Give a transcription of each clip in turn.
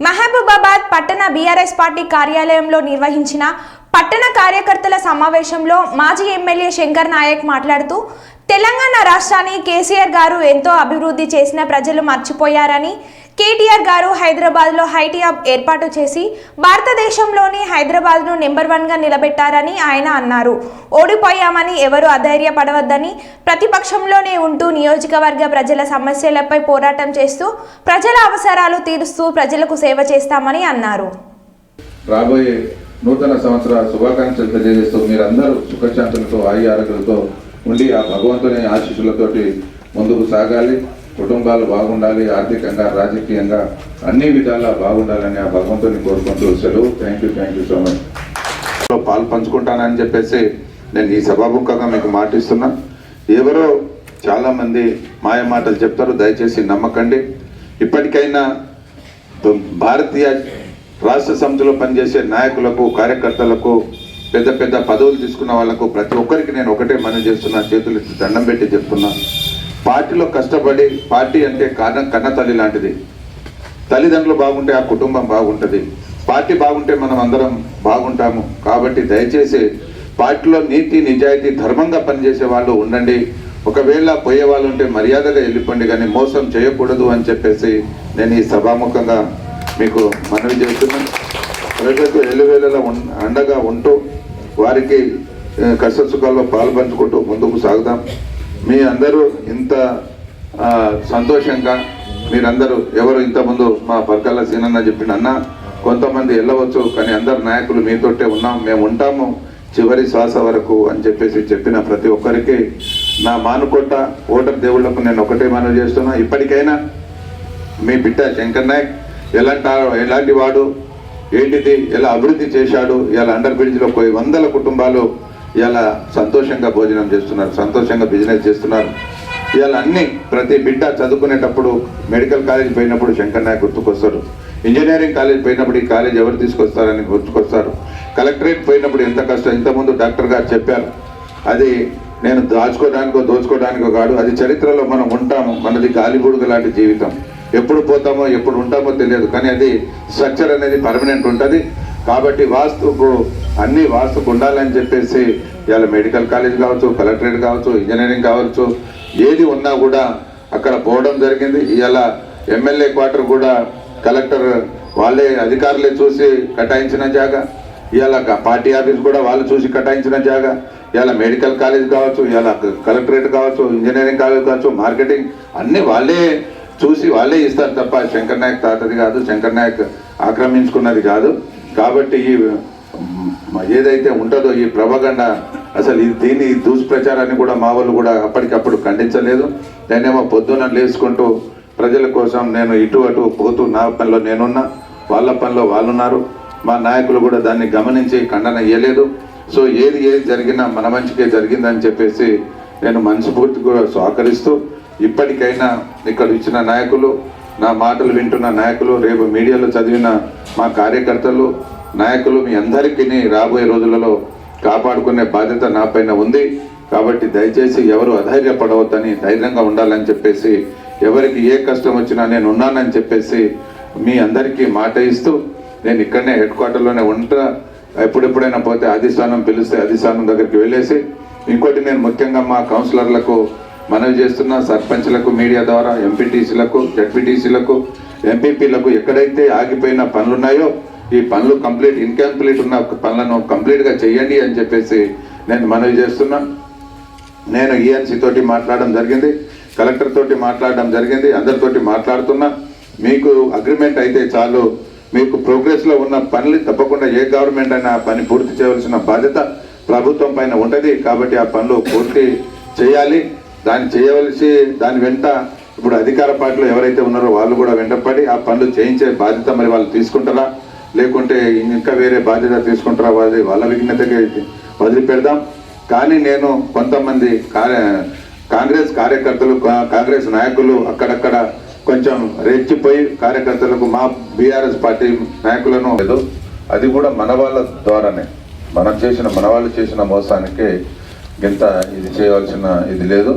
మహబూబాబాద్ పట్టణ BRS party కార్యాలయంలో నిర్వహించిన పట్టణ కార్యకర్తల సమావేశంలో మాజీ ఎమ్మెల్యే శంకర్ నాయక్ మాట్లాడుతూ తెలంగాణ రాష్ట్రాన్ని కేసీఆర్ గారు ఎంతో అభివృద్ధి చేసిన ప్రజలు మర్చిపోయారని కేటీఆర్ గారు హైదరాబాద్లో హైటీ హబ్ ఏర్పాటు చేసి భారతదేశంలోని హైదరాబాద్ను నెంబర్ వన్గా నిలబెట్టారని ఆయన అన్నారు. ఓడిపోయామని ఎవరు అధైర్యపడవద్దని ప్రతిపక్షంలోనే ఉంటూ నియోజకవర్గ ప్రజల సమస్యలపై పోరాటం చేస్తూ ప్రజల అవసరాలు తీరుస్తూ ప్రజలకు సేవ చేస్తామని అన్నారు. రాబోయే నూతన సంవత్సర శుభాకాంక్షలు తెలియజేస్తూ మీరందరూ సుఖశాంతులతో ఆయు ఉండి ఆ భగవంతుని ఆశీస్సులతోటి ముందుకు సాగాలి. కుటుంబాలు బాగుండాలి ఆర్థికంగా రాజకీయంగా అన్ని విధాలా బాగుండాలని ఆ భగవంతుని కోరుకుంటూ సెలవు. Thank you thank you so much పాలు పంచుకుంటానని చెప్పేసి నేను ఈ సభాముఖంగా మీకు మాటిస్తున్నా. ఎవరో చాలా మంది మాయ మాటలు చెప్తారు దయచేసి నమ్మకండి. ఇప్పటికైనా భారతీయ రాష్ట్ర సమితిలో పనిచేసే నాయకులకు కార్యకర్తలకు పెద్ద పెద్ద పదవులు తీసుకున్న వాళ్ళకు ప్రతి ఒక్కరికి నేను ఒకటే మనం చేస్తున్నా చేతులు దండం పెట్టి చెప్తున్నా. పార్టీలో కష్టపడి పార్టీ అంటే కారణం కన్న తల్లి లాంటిది. తల్లిదండ్రులు బాగుంటే ఆ కుటుంబం బాగుంటుంది. పార్టీ బాగుంటే మనం అందరం బాగుంటాము. కాబట్టి దయచేసి పార్టీలో నీతి నిజాయితీ ధర్మంగా పనిచేసే వాళ్ళు ఉండండి. ఒకవేళ పోయే వాళ్ళు ఉంటే మర్యాదగా వెళ్ళిపోండి కానీ మోసం చేయకూడదు అని చెప్పేసి నేను ఈ సభాముఖంగా మీకు మనవి చేస్తున్నాను. ప్రజలకు ఎల్లువేళలా అండగా ఉంటూ వారికి కష్టసుఖాల్లో కష్ట సుఖాల్లో పాలు పంచుకుంటూ ముందుకు సాగుదాం. మీ అందరూ ఇంత సంతోషంగా మీరందరూ ఎవరు ఇంతకుముందు మా పర్కల్ల సీనన్న చెప్పిన అన్న కొంతమంది వెళ్ళవచ్చు కానీ అందరు నాయకులు మీతోటే ఉన్నాం మేము ఉంటాము చివరి శ్వాస వరకు అని చెప్పేసి చెప్పిన ప్రతి ఒక్కరికి నా మానుకోట ఓటర్ దేవుళ్ళకు నేను ఒకటే మనవి చేస్తున్నా. ఇప్పటికైనా మీ బిడ్డ శంకర్ నాయక్ ఎలాంటి ఎలాంటి వాడు ఏంటిది ఎలా అభివృద్ధి చేశాడు ఇలా అండర్ బ్రిడ్జ్లో పోయి వందల కుటుంబాలు ఇలా సంతోషంగా భోజనం చేస్తున్నారు సంతోషంగా బిజినెస్ చేస్తున్నారు. ఇవాళ అన్ని ప్రతి బిడ్డ చదువుకునేటప్పుడు మెడికల్ కాలేజ్ పోయినప్పుడు శంకర్ నాయక్ గుర్తుకొస్తారు. ఇంజనీరింగ్ కాలేజ్ పోయినప్పుడు ఈ కాలేజ్ ఎవరు తీసుకొస్తారని గుర్తుకొస్తారు. కలెక్టరేట్ పోయినప్పుడు ఎంత కష్టం ఇంతకుముందు డాక్టర్ గారు చెప్పారు. అది నేను దాచుకోవడానికో దోచుకోవడానికో కాదు అది చరిత్రలో మనం ఉంటాము. మనది గాలిబుడుగు లాంటి జీవితం. ఎప్పుడు పోతామో ఎప్పుడు ఉంటామో తెలియదు. కానీ అది స్ట్రక్చర్ అనేది పర్మనెంట్ ఉంటుంది. కాబట్టి వాస్తుకు అన్ని వాస్తుకు ఉండాలని చెప్పేసి ఇవాళ మెడికల్ కాలేజ్ కావచ్చు కలెక్టరేట్ కావచ్చు ఇంజనీరింగ్ కావచ్చు ఏది ఉన్నా కూడా అక్కడ పోవడం జరిగింది. ఇవాళ ఎమ్మెల్యే క్వార్టర్ కూడా కలెక్టర్ వాళ్ళే అధికారులే చూసి కేటాయించిన జాగా. ఇవాళ పార్టీ ఆఫీస్ కూడా వాళ్ళు చూసి కేటాయించిన జాగా. ఇవాళ మెడికల్ కాలేజ్ కావచ్చు ఇవాళ కలెక్టరేట్ కావచ్చు ఇంజనీరింగ్ కాలేజ్ కావచ్చు మార్కెటింగ్ అన్నీ వాళ్ళే చూసి వాళ్ళే ఇస్తారు తప్ప శంకర్ నాయక్ తాతది కాదు శంకర్ నాయక్ ఆక్రమించుకున్నది కాదు. కాబట్టి ఈ ఏదైతే ఉంటుందో ఈ ప్రభగండ అసలు ఈ దీని దుష్ప్రచారాన్ని కూడా మా వాళ్ళు కూడా అప్పటికప్పుడు ఖండించలేదు. నేనేమో పొద్దున లేచుకుంటూ ప్రజల కోసం నేను ఇటు అటు పోతూ నా పనిలో నేనున్నా వాళ్ళ పనిలో వాళ్ళున్నారు. మా నాయకులు కూడా దాన్ని గమనించి ఖండన ఇయ్యలేదు. సో ఏది ఏది జరిగినా మన మంచికే జరిగిందని చెప్పేసి నేను మనస్ఫూర్తిగా సహకరిస్తూ ఇప్పటికైనా ఇక్కడ ఇచ్చిన నాయకులు నా మాటలు వింటున్న నాయకులు రేపు మీడియాలో చదివిన మా కార్యకర్తలు నాయకులు మీ అందరికీ రాబోయే రోజులలో కాపాడుకునే బాధ్యత నాపైన ఉంది. కాబట్టి దయచేసి ఎవరు అధైర్యపడవద్దని ధైర్యంగా ఉండాలని చెప్పేసి ఎవరికి ఏ కష్టం వచ్చినా నేను ఉన్నానని చెప్పేసి మీ అందరికీ మాట ఇస్తూ నేను ఇక్కడనే హెడ్ క్వార్టర్లోనే ఉంటా. ఎప్పుడెప్పుడైనా పోతే అధిష్టానం పిలిస్తే అధిష్టానం దగ్గరికి వెళ్ళేసి ఇంకోటి నేను ముఖ్యంగా మా కౌన్సిలర్లకు మనవి చేస్తున్న సర్పంచ్లకు మీడియా ద్వారా ఎంపీటీసీలకు జడ్పీటీసీలకు ఎంపీపీలకు ఎక్కడైతే ఆగిపోయిన పనులున్నాయో ఈ పనులు కంప్లీట్ ఇన్కంప్లీట్ ఉన్న పనులను కంప్లీట్గా చేయండి అని చెప్పేసి నేను మనవి చేస్తున్నా. నేను ఈఎన్సీ తోటి మాట్లాడడం జరిగింది కలెక్టర్ తోటి మాట్లాడడం జరిగింది అందరితోటి మాట్లాడుతున్నా. మీకు అగ్రిమెంట్ అయితే చాలు. మీకు ప్రోగ్రెస్లో ఉన్న పనులు తప్పకుండా ఏ గవర్నమెంట్ అయినా ఆ పని పూర్తి చేయవలసిన బాధ్యత ప్రభుత్వం పైన ఉంటుంది. కాబట్టి ఆ పనులు పూర్తి చేయాలి. దాన్ని చేయవలసి దాని వెంట ఇప్పుడు అధికార పార్టీలో ఎవరైతే ఉన్నారో వాళ్ళు కూడా వెంటపడి ఆ పనులు చేయించే బాధ్యత మరి వాళ్ళు తీసుకుంటారా? లేకుంటే ఇంకా వేరే బాధ్యత తీసుకుంటారా? వాళ్ళది వాళ్ళ విఘ్నతకి వదిలిపెడదాం. కానీ నేను కొంతమంది కార్య కాంగ్రెస్ కార్యకర్తలు కాంగ్రెస్ నాయకులు అక్కడక్కడ కొంచెం రెచ్చిపోయి కార్యకర్తలకు మా బీఆర్ఎస్ పార్టీ నాయకులను లేదు. అది కూడా మన వాళ్ళ ద్వారానే. మనం చేసిన మన వాళ్ళు చేసిన మోసానికి ఇంత ఇది చేయవలసిన ఇది లేదు.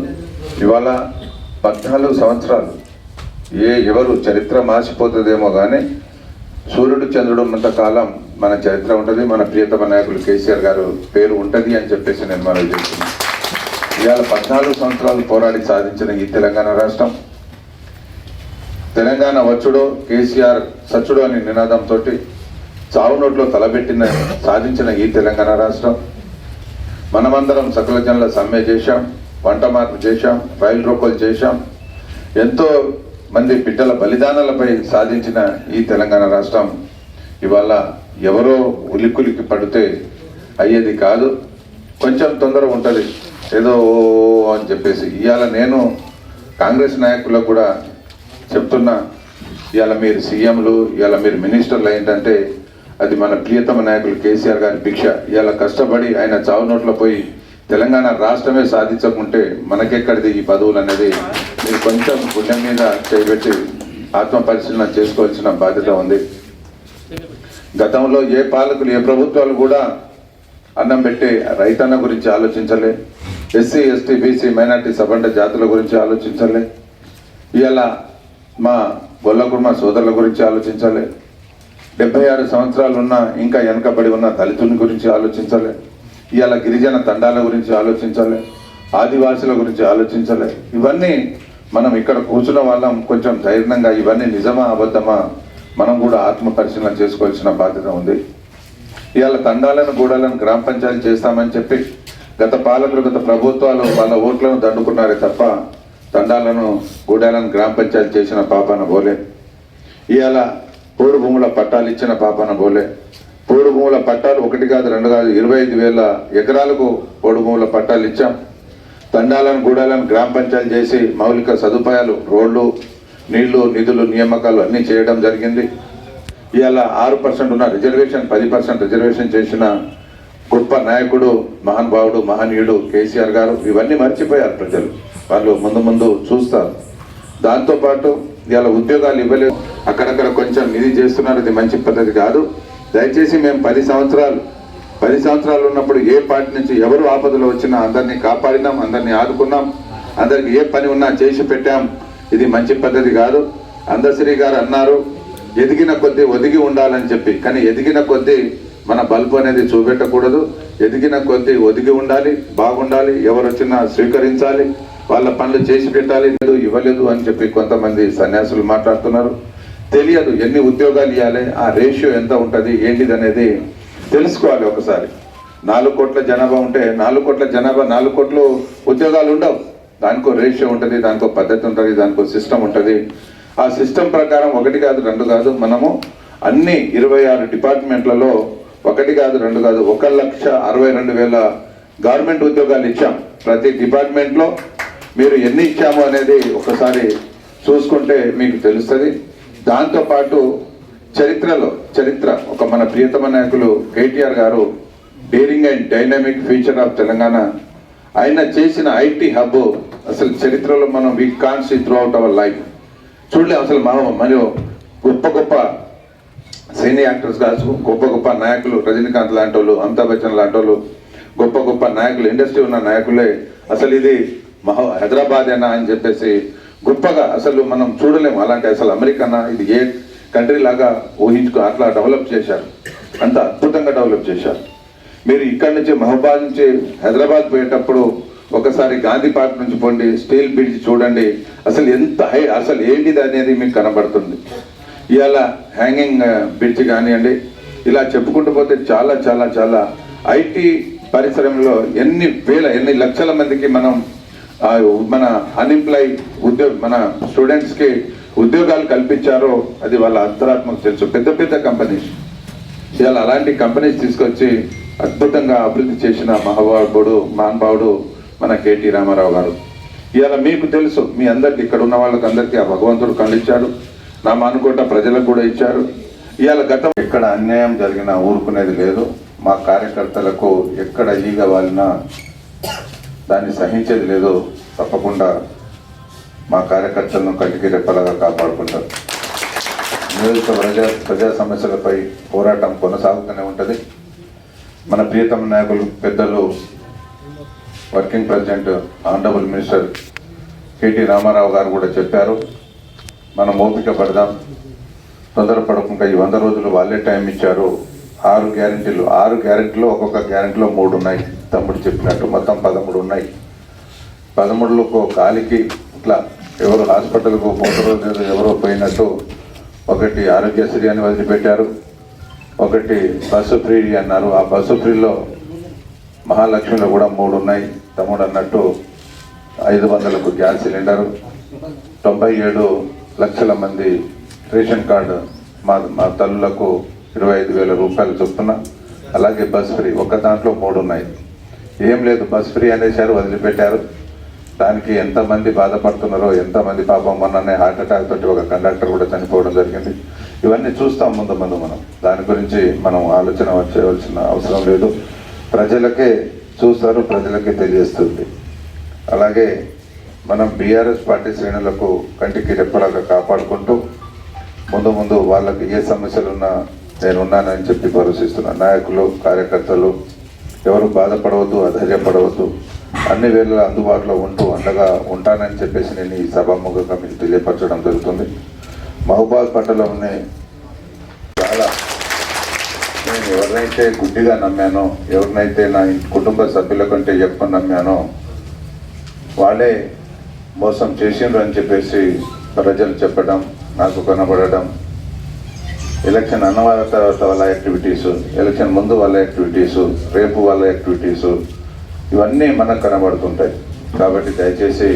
ఇవాళ పద్నాలుగు సంవత్సరాలు ఏ ఎవరు చరిత్ర మార్చిపోతుందేమో కానీ సూర్యుడు చంద్రుడు ఉన్నంత కాలం మన చరిత్ర ఉంటుంది. మన ప్రియతమ నాయకులు కేసీఆర్ గారు పేరు ఉంటుంది అని చెప్పేసి నేను మనం చేస్తున్నాను ఇవాళ పద్నాలుగు సంవత్సరాలు పోరాడి సాధించిన ఈ తెలంగాణ రాష్ట్రం. తెలంగాణ వచ్చుడు కేసీఆర్ సచ్చుడు అనే నినాదంతో చావు నోట్లో తలబెట్టిన సాధించిన ఈ తెలంగాణ రాష్ట్రం. మనమందరం సకల జనుల సమ్మె చేశాం వంట మార్పు చేశాం రైలు రోకోలు చేశాం. ఎంతో మంది బిడ్డల బలిదానాలపై సాధించిన ఈ తెలంగాణ రాష్ట్రం ఇవాళ ఎవరో ఉలిక్కులికి పడితే అయ్యేది కాదు. కొంచెం తొందర ఉంటుంది. ఏదో ఓ అని చెప్పేసి ఇవాళ నేను కాంగ్రెస్ నాయకులకు కూడా చెప్తున్నా ఇవాళ మీరు సీఎంలు ఇవాళ మీరు మినిస్టర్లు ఏంటంటే అది మన ప్రియతమ నాయకులు కేసీఆర్ గారి భిక్ష. ఇవాళ కష్టపడి ఆయన చావు నోట్లో పోయి తెలంగాణ రాష్ట్రమే సాధించకుంటే మనకెక్కడిది ఈ పదవులు అనేది? మీరు కొంచెం గుండె మీద చేపెట్టి ఆత్మ పరిశీలన చేసుకోవాల్సిన బాధ్యత ఉంది. గతంలో ఏ పాలకులు ఏ ప్రభుత్వాలు కూడా అన్నం పెట్టే రైతన్న గురించి ఆలోచించలే. ఎస్సీ ఎస్టీ బీసీ మైనార్టీ సబండ జాతుల గురించి ఆలోచించలే. ఇవాళ మా గొల్లకుర్మ సోదరుల గురించి ఆలోచించాలి. డెబ్బై ఆరు సంవత్సరాలు ఉన్న ఇంకా వెనకబడి ఉన్న దళితుల గురించి ఆలోచించాలి. ఇవాళ గిరిజన తండాల గురించి ఆలోచించాలి. ఆదివాసుల గురించి ఆలోచించాలి. ఇవన్నీ మనం ఇక్కడ కూర్చున్న వాళ్ళం కొంచెం ధైర్యంగా ఇవన్నీ నిజమా అబద్ధమా మనం కూడా ఆత్మ పరిశీలన చేసుకోవాల్సిన బాధ్యత ఉంది. ఇవాళ తండాలను గూడాలను గ్రామ పంచాయతీ చేస్తామని చెప్పి గత పాలకులు గత ప్రభుత్వాలు వాళ్ళ ఓట్లను దండుకున్నారే తప్ప తండాలను గూడాలను గ్రామ పంచాయతీ చేసిన పాపాన పోలే. ఇవాళ పోడు భూముల పట్టాలు ఇచ్చిన పాపన పోలే పోడు భూముల పట్టాలు ఒకటి కాదు రెండు కాదు ఇరవై ఐదు వేల ఎకరాలకు పోడు భూముల పట్టాలు ఇచ్చాం. తండాలను గూడాలను గ్రామ పంచాయతీ చేసి మౌలిక సదుపాయాలు రోడ్లు నీళ్ళు నిధులు నియామకాలు అన్నీ చేయడం జరిగింది. ఇవాళ ఆరు పర్సెంట్ ఉన్న రిజర్వేషన్ పది పర్సెంట్ రిజర్వేషన్ చేసిన గొప్ప నాయకుడు మహానుభావుడు మహనీయుడు కేసీఆర్ గారు ఇవన్నీ మర్చిపోయారు ప్రజలు. వాళ్ళు ముందు ముందు చూస్తారు. దాంతోపాటు ఇవాళ ఉద్యోగాలు ఇవ్వలేదు. అక్కడక్కడ కొంచెం నిధి చేస్తున్నారు. ఇది మంచి పద్ధతి కాదు. దయచేసి మేము పది సంవత్సరాలు పది సంవత్సరాలు ఉన్నప్పుడు ఏ పార్టీ నుంచి ఎవరు ఆపదలు వచ్చినా అందరినీ కాపాడినాం అందరినీ ఆదుకున్నాం. అందరికి ఏ పని ఉన్నా చేసి పెట్టాం. ఇది మంచి పద్ధతి కాదు. అందశ్రీ గారు అన్నారు ఎదిగిన కొద్దీ ఒదిగి ఉండాలని చెప్పి. కానీ ఎదిగిన కొద్దీ మన బల్బు అనేది చూపెట్టకూడదు. ఎదిగిన కొద్దీ ఒదిగి ఉండాలి బాగుండాలి. ఎవరు వచ్చినా స్వీకరించాలి. వాళ్ళ పనులు చేసి పెట్టాలి లేదు ఇవ్వలేదు అని చెప్పి కొంతమంది సన్యాసులు మాట్లాడుతున్నారు. తెలియదు ఎన్ని ఉద్యోగాలు ఇవ్వాలి ఆ రేషియో ఎంత ఉంటుంది ఏంటిది అనేది తెలుసుకోవాలి ఒకసారి. నాలుగు కోట్ల జనాభా ఉంటే నాలుగు కోట్ల జనాభా నాలుగు కోట్లు ఉద్యోగాలు ఉండవు. దానికో రేషియో ఉంటుంది దానికో పద్ధతి ఉంటుంది దానికో సిస్టమ్ ఉంటుంది. ఆ సిస్టమ్ ప్రకారం ఒకటి కాదు రెండు కాదు మనము అన్ని ఇరవై ఆరు డిపార్ట్మెంట్లలో ఒకటి కాదు రెండు కాదు ఒక లక్ష అరవై రెండు వేల గవర్నమెంట్ ఉద్యోగాలు ఇచ్చాం. ప్రతి డిపార్ట్మెంట్లో మీరు ఎన్ని ఇచ్చాము అనేది ఒకసారి చూసుకుంటే మీకు తెలుస్తుంది. దాంతోపాటు చరిత్రలో చరిత్ర ఒక మన ప్రియతమ నాయకులు కేటీఆర్ గారు daring and dynamic future of Telangana. ఆయన చేసిన ఐటీ హబ్ అసలు చరిత్రలో మనం we can see throughout our life చూడలేం అసలు మనం మరియు గొప్ప గొప్ప సీనియర్ యాక్టర్స్ కాదు గొప్ప గొప్ప నాయకులు రజనీకాంత్ లాంటి వాళ్ళు అమితాబ్ బచ్చన్ లాంటి వాళ్ళు గొప్ప గొప్ప నాయకులు ఇండస్ట్రీ ఉన్న నాయకులే. అసలు ఇది మహా హైదరాబాదేనా అని చెప్పేసి గొప్పగా అసలు మనం చూడలేము. అలాంటి అసలు అమెరికానా ఇది ఏ కంట్రీ లాగా ఊహించుకో అట్లా డెవలప్ చేశారు. అంత అద్భుతంగా డెవలప్ చేశారు. మీరు ఇక్కడి నుంచి మహబాద్ నుంచి హైదరాబాద్ పోయేటప్పుడు ఒకసారి గాంధీ పార్క్ నుంచి పోండి స్టీల్ బ్రిడ్జ్ చూడండి. అసలు ఎంత హై అసలు ఏంటిది అనేది మీకు కనబడుతుంది. ఇవాళ హ్యాంగింగ్ బ్రిడ్జ్ కానివ్వండి ఇలా చెప్పుకుంటూ పోతే చాలా చాలా చాలా ఐటీ పరిశ్రమలో ఎన్ని వేల ఎన్ని లక్షల మందికి మనం మన అన్ఎంప్లాయ్ ఉద్యోగ మన స్టూడెంట్స్కి ఉద్యోగాలు కల్పించారో అది వాళ్ళ అంతరాత్మకు తెలుసు. పెద్ద పెద్ద కంపెనీస్ ఇవాళ అలాంటి కంపెనీస్ తీసుకొచ్చి అద్భుతంగా అభివృద్ధి చేసిన మహాబాబుడు మహానుభావుడు మన కేటీ రామారావు గారు. ఇవాళ మీకు తెలుసు మీ అందరికి ఇక్కడ ఉన్న వాళ్ళకి అందరికీ ఆ భగవంతుడు కళ్ళిచ్చాడు. నా మానుకోట ప్రజలకు కూడా ఇచ్చారు. ఇవాళ గతం ఎక్కడ అన్యాయం జరిగినా ఊరుకునేది లేదు. మా కార్యకర్తలకు ఎక్కడ ఈగ వాలినా దాన్ని సహించేది లేదో. తప్పకుండా మా కార్యకర్తలను కంటికి రెప్పలాగా కాపాడుకుంటారు. నియోజక ప్రజా ప్రజా సమస్యలపై పోరాటం కొనసాగుతూనే ఉంటుంది. మన ప్రియతమ నాయకులు పెద్దలు working president honourable minister KT Rama Rao గారు కూడా చెప్పారు. మనం ఓపిక పడదాం. తొందరపడకుండా ఈ వంద రోజులు వాళ్ళే టైం ఇచ్చారు. ఆరు గ్యారెంటీలు ఆరు గ్యారెంటీలో ఒక్కొక్క గ్యారెంటీలో మూడు ఉన్నాయి. తమ్ముడు చెప్పినట్టు మొత్తం పదమూడు ఉన్నాయి. పదమూడులో కాలికి ఇట్లా ఎవరు హాస్పిటల్కు పోతారో రోజులు ఎవరో పోయినట్టు ఒకటి ఆరోగ్యశ్రీ అని వదిలిపెట్టారు. ఒకటి బస్సు ఫ్రీ అన్నారు. ఆ బస్సు ఫ్రీలో మహాలక్ష్మిలో కూడా మూడు ఉన్నాయి. తమ్ముడు అన్నట్టు ఐదు వందలకు గ్యాస్ సిలిండరు. తొంభై ఏడు లక్షల మంది రేషన్ కార్డు మా మా తల్లులకు ఇరవై ఐదు వేల రూపాయలు చొప్పున. అలాగే బస్ ఫ్రీ. ఒక్క దాంట్లో మూడు ఉన్నాయి. ఏం లేదు బస్ ఫ్రీ అనేసారు వదిలిపెట్టారు. దానికి ఎంతమంది బాధపడుతున్నారో ఎంతమంది పాపం మొన్ననే హార్ట్ అటాక్ తోటి ఒక కండక్టర్ కూడా చనిపోవడం జరిగింది. ఇవన్నీ చూస్తాం ముందు ముందు మనం. దాని గురించి మనం ఆలోచన చేయవలసిన అవసరం లేదు. ప్రజలకే చూస్తారు ప్రజలకే తెలియస్తుంది అలాగే మనం బీఆర్ఎస్ పార్టీ శ్రేణులకు కంటికి రెప్పలాగా కాపాడుకుంటూ ముందు ముందు వాళ్ళకి ఏ సమస్యలు ఉన్నా నేను ఉన్నానని చెప్పి భరోసిస్తున్న నాయకులు కార్యకర్తలు ఎవరు బాధపడవద్దు అధైర్యపడవద్దు. అన్ని వేళలా అందుబాటులో ఉంటూ అండగా ఉంటానని చెప్పేసి నేను ఈ సభాముఖంగా మీకు తెలియపరచడం జరుగుతుంది. మహబాద్ పట్టణంలోనే చాలా నేను ఎవరినైతే గుడ్డిగా నమ్మానో ఎవరినైతే నా కుటుంబ సభ్యుల కంటే ఎక్కువ నమ్మానో వాళ్ళే మోసం చేసిండ్రు అని చెప్పేసి ప్రజలు చెప్పడం నాకు కనబడడం ఎలక్షన్ అన్నవారం తర్వాత వాళ్ళ యాక్టివిటీస్ ఎలక్షన్ ముందు వాళ్ళ యాక్టివిటీస్ రేపు వాళ్ళ యాక్టివిటీస్ ఇవన్నీ మనకు కనబడుతుంటాయి. కాబట్టి దయచేసి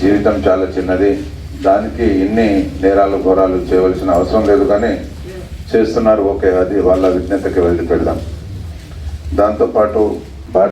జీవితం చాలా చిన్నది. దానికి ఇన్ని నేరాలు ఘోరాలు చేయవలసిన అవసరం లేదు కానీ చేస్తున్నారు. ఓకే అది వాళ్ళ విజ్ఞతకి వదిలిపెడదాం దాంతోపాటు